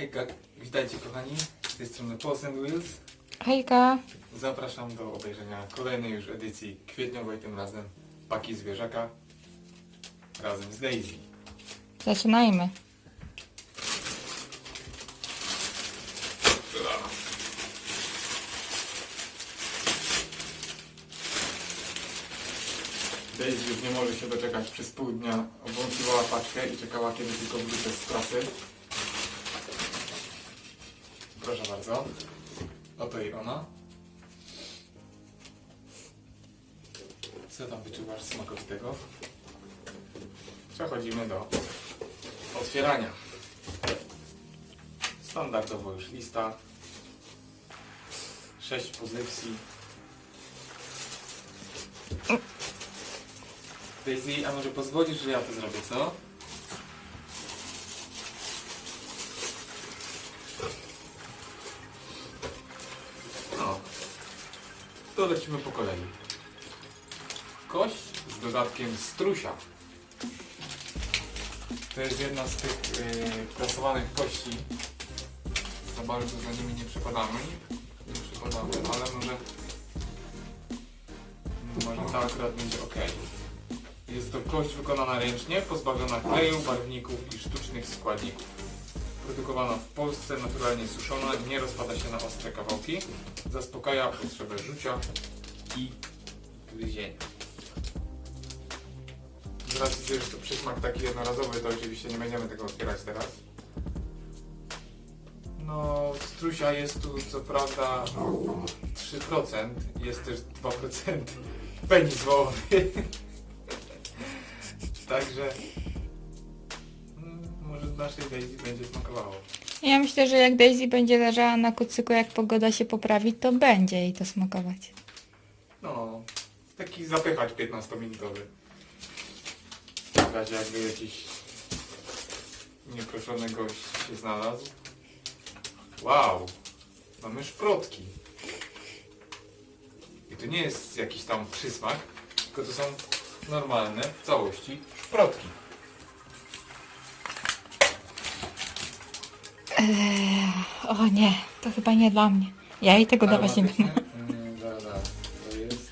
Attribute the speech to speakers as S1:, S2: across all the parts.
S1: Hejka, witajcie kochani, z tej strony Pulse and Wheels.
S2: Hejka.
S1: Zapraszam do obejrzenia kolejnej już edycji kwietniowej, tym razem Paki Zwierzaka razem z Daisy.
S2: Zaczynajmy.
S1: Daisy już nie może się doczekać, przez pół dnia obłąkiwała paczkę i czekała kiedy tylko wrócę z pracy. Proszę bardzo, oto i ona. Co tam wyczuwasz smakowitego? Przechodzimy do otwierania. Standardowo już lista. Sześć pozycji. Daisy, a może pozwolisz, że ja to zrobię, co? To lecimy po kolei. Kość z dodatkiem strusia. To jest jedna z tych yy, prasowanych kości. Za bardzo za nimi nie przepadamy. Nie przepadamy, ale może... Może ta akurat będzie ok. Jest to kość wykonana ręcznie, pozbawiona kleju, barwników i sztucznych składników. Produkowana w Polsce, naturalnie suszona, nie rozpada się na ostre kawałki, zaspokaja potrzebę rzucia i gryzienia. Z racji, że jest to przysmak taki jednorazowy, to oczywiście nie będziemy tego otwierać teraz. No, strusia jest tu co prawda 3%, jest też 2% penis wołowy. Także naszej Daisy będzie smakowało.
S2: Ja myślę, że jak Daisy będzie leżała na kucyku, jak pogoda się poprawi, to będzie jej to smakować.
S1: No, taki zapychacz 15-minutowy. W razie jakby jakiś nieproszony gość się znalazł. Wow, mamy szprotki. I to nie jest jakiś tam przysmak, tylko to są normalne w całości szprotki.
S2: O nie, to chyba nie dla mnie. Ja jej tego dawać nie
S1: Aromatyczne?
S2: będę.
S1: Mm. To jest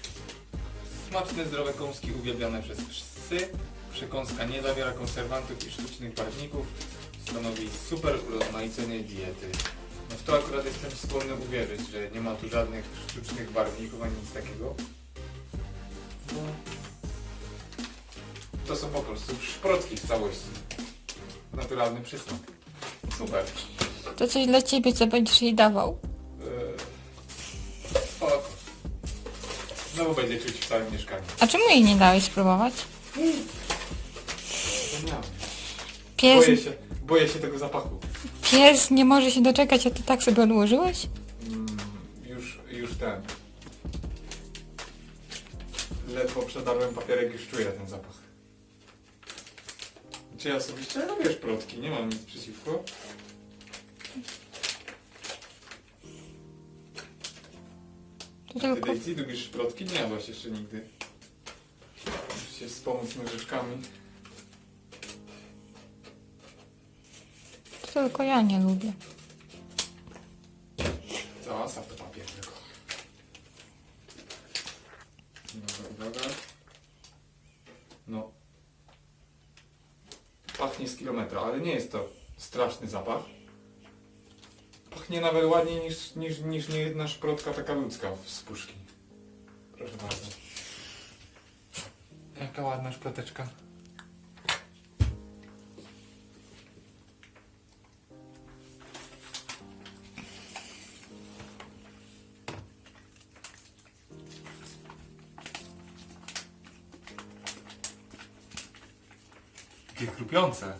S1: smaczne, zdrowe kąski uwielbiane przez psy. Przekąska nie zawiera konserwantów i sztucznych barwników. Stanowi super urozmaicenie diety. No w to akurat jestem skłonny uwierzyć, że nie ma tu żadnych sztucznych barwników ani nic takiego. No, to są po prostu szprotki w całości. Naturalny przysmak. Super.
S2: To coś dla ciebie, co będziesz jej dawał.
S1: Spoko. Znowu będzie czuć w całym mieszkaniu.
S2: A czemu jej nie dałeś spróbować? Pies,
S1: Boję się, boję się tego zapachu.
S2: pies nie może się doczekać, a ty tak sobie odłożyłeś?
S1: Mm, już, już ten. Ledwo przedarłem papierek, już czuję ten zapach. Czy ja osobiście lubię szprotki, nie mam nic przeciwko.
S2: To
S1: Ty
S2: tylko,
S1: Daisy lubisz szprotki? Nie jadłaś jeszcze nigdy. Musisz się wspomóc nożyczkami.
S2: to tylko ja nie lubię.
S1: Załasaw to papier tylko. Dobra, uwaga. No. Pachnie z kilometra, ale nie jest to straszny zapach. Pachnie nawet ładniej niż, niż, niż niejedna szprotka taka ludzka z puszki. Proszę bardzo. Jaka ładna szproteczka. Jakie chrupiące.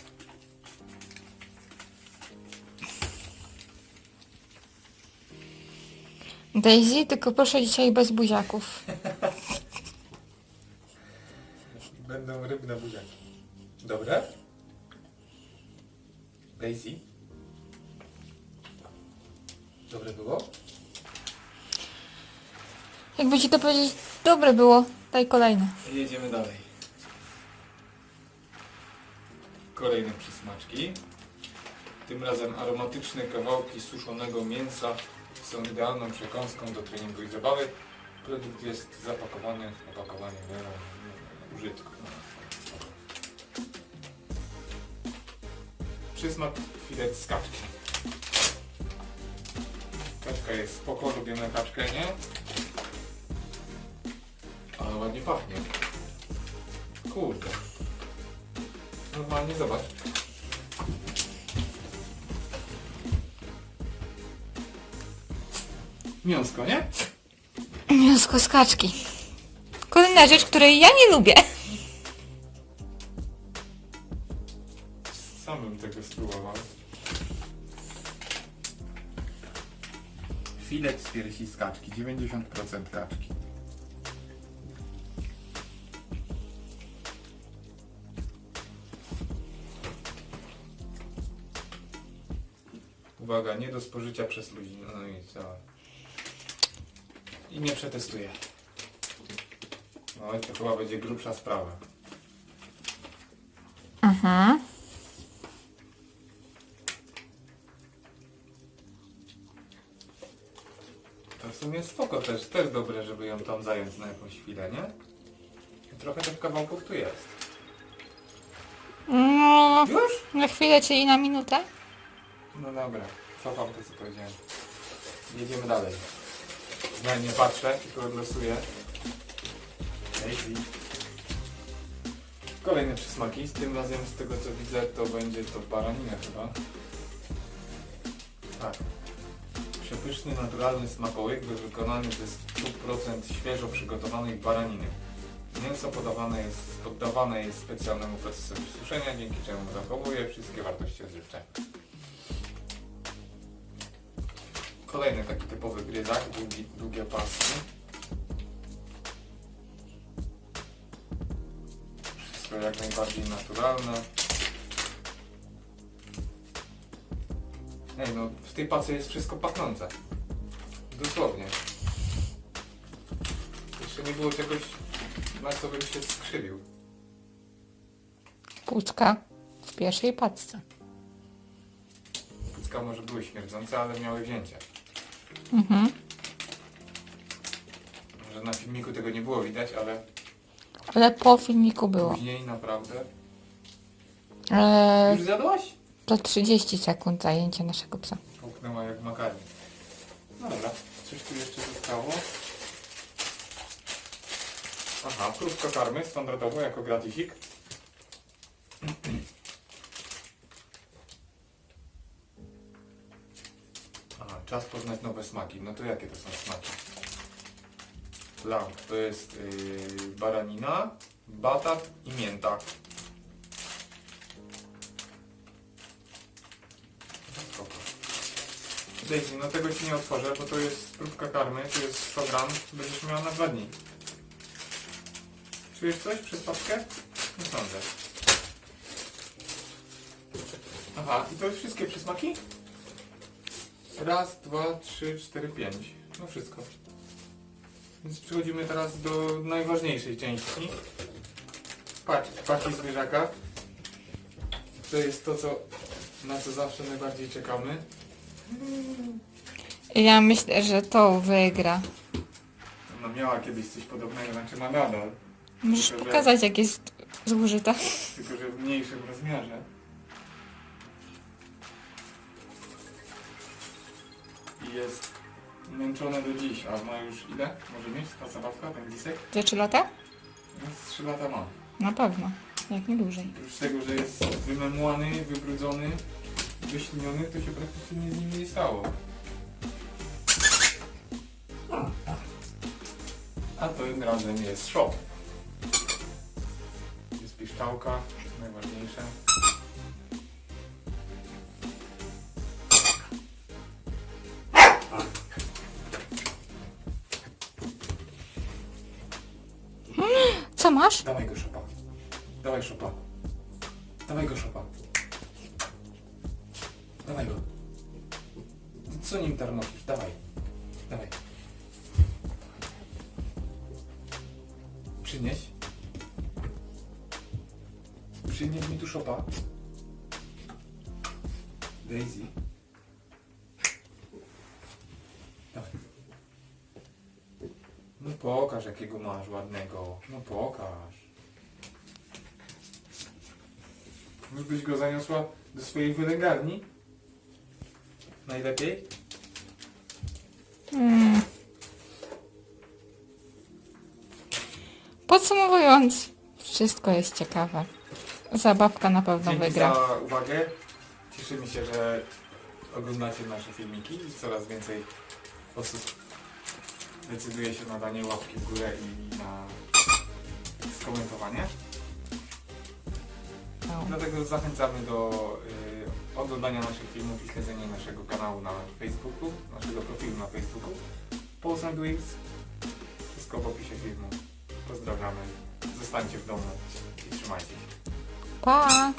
S2: Daisy, tylko proszę dzisiaj bez buziaków.
S1: Będą rybne buziaki. Dobre? Daisy? Dobre było?
S2: Jakby ci to powiedzieć, dobre było, daj kolejne.
S1: Jedziemy dalej. Kolejne przysmaczki. Tym razem aromatyczne kawałki suszonego mięsa są idealną przekąską do treningu i zabawy. Produkt jest zapakowany w opakowanie do użytku. Przysmak filet z kaczki. Kaczka jest spoko, lubimy kaczkę, nie? Ale ładnie pachnie. Kurde. Normalnie zobacz. Miąsko, nie?
S2: Mięsko z kaczki. Kolejna rzecz, której ja nie lubię.
S1: Sam bym tego spróbował. Filet z piersi z kaczki, 90% kaczki. Uwaga, nie do spożycia przez ludzi. No i co? I nie przetestuję. No i to chyba będzie grubsza sprawa.
S2: Mhm.
S1: To w sumie spoko też, też dobre, żeby ją tam zająć na jakąś chwilę, nie? Trochę tych kawałków tu jest.
S2: No,
S1: Już?
S2: na chwilę, czyli na minutę.
S1: No dobra, cofam to co powiedziałem. Jedziemy dalej. Ja nie patrzę, tylko odlosuję. Kolejne przysmaki, z tym razem z tego co widzę to będzie to baranina chyba. Tak. Przepyszny, naturalny smakołyk wykonany ze 100% świeżo przygotowanej baraniny. Mięso podawane jest, poddawane jest specjalnemu procesowi suszenia, dzięki czemu zachowuje wszystkie wartości odżywcze. Kolejny taki typowy gryzak, długi, długie paski. Wszystko jak najbardziej naturalne. Ej, no w tej pace jest wszystko pachnące. Dosłownie. Jeszcze nie było czegoś, na co bym się skrzywił.
S2: Puszka w pierwszej paczce.
S1: Pucka może były śmierdzące, ale miały wzięcie.
S2: Mhm.
S1: Może na filmiku tego nie było widać, ale
S2: Ale po filmiku było.
S1: później naprawdę...
S2: E,
S1: Już zjadłaś?
S2: to 30 sekund zajęcia naszego psa.
S1: Puknęła jak makaron. No dobra, coś tu jeszcze zostało. Aha, próbka karmy standardowo jako gratisik. Czas poznać nowe smaki. No to jakie to są smaki? Lamp to jest yy, baranina, batat i mięta. Spoko. Daisy, no tego ci nie otworzę, bo to jest próbka karmy, to jest 100 gram, będziesz miała na dwa dni. Czujesz coś przez papkę? Nie sądzę. Aha, i to już wszystkie przysmaki? Raz, dwa, trzy, cztery, pięć. No wszystko. Więc przechodzimy teraz do najważniejszej części. Patrz, paki zwierzaka. To jest to, co, na co zawsze najbardziej czekamy.
S2: Ja myślę, że to wygra.
S1: Ona miała kiedyś coś podobnego, znaczy ma nadal,
S2: Możesz
S1: Tylko, że-
S2: pokazać, jak jest zużyta.
S1: tylko że w mniejszym rozmiarze. I jest męczone do dziś, a ma już ile? Może mieć ta zabawka, ten disek?
S2: Za 3 lata?
S1: Więc 3 lata ma.
S2: Na pewno. Jak nie dłużej.
S1: Oprócz tego, że jest wymemłany, wybrudzony, wyśliniony, to się praktycznie nic z nim nie stało. A tym razem jest shop. Jest piszczałka, najważniejsze.
S2: Co masz?
S1: Dawaj go szopa. Dawaj szopa. Dawaj go szopa. Dawaj go. Co nim tarnosisz? Dawaj. Dawaj. Przynieś. Przynieś mi tu szopa. Daisy. Dawaj. No pokaż jakiego masz ładnego. No pokaż. Już byś go zaniosła do swojej wylęgarni? Najlepiej?
S2: Mm. Podsumowując, wszystko jest ciekawe. Zabawka na pewno
S1: Dzięki
S2: wygra.
S1: za uwagę. Cieszymy się, że oglądacie nasze filmiki i coraz więcej osób decyduje się na danie łapki w górę i na skomentowanie.
S2: No.
S1: Dlatego zachęcamy do y, oglądania naszych filmów i śledzenia naszego kanału na Facebooku, naszego profilu na Facebooku. Pulse and Wings. Wszystko w opisie filmu. Pozdrawiamy. Zostańcie w domu i trzymajcie się.
S2: Pa!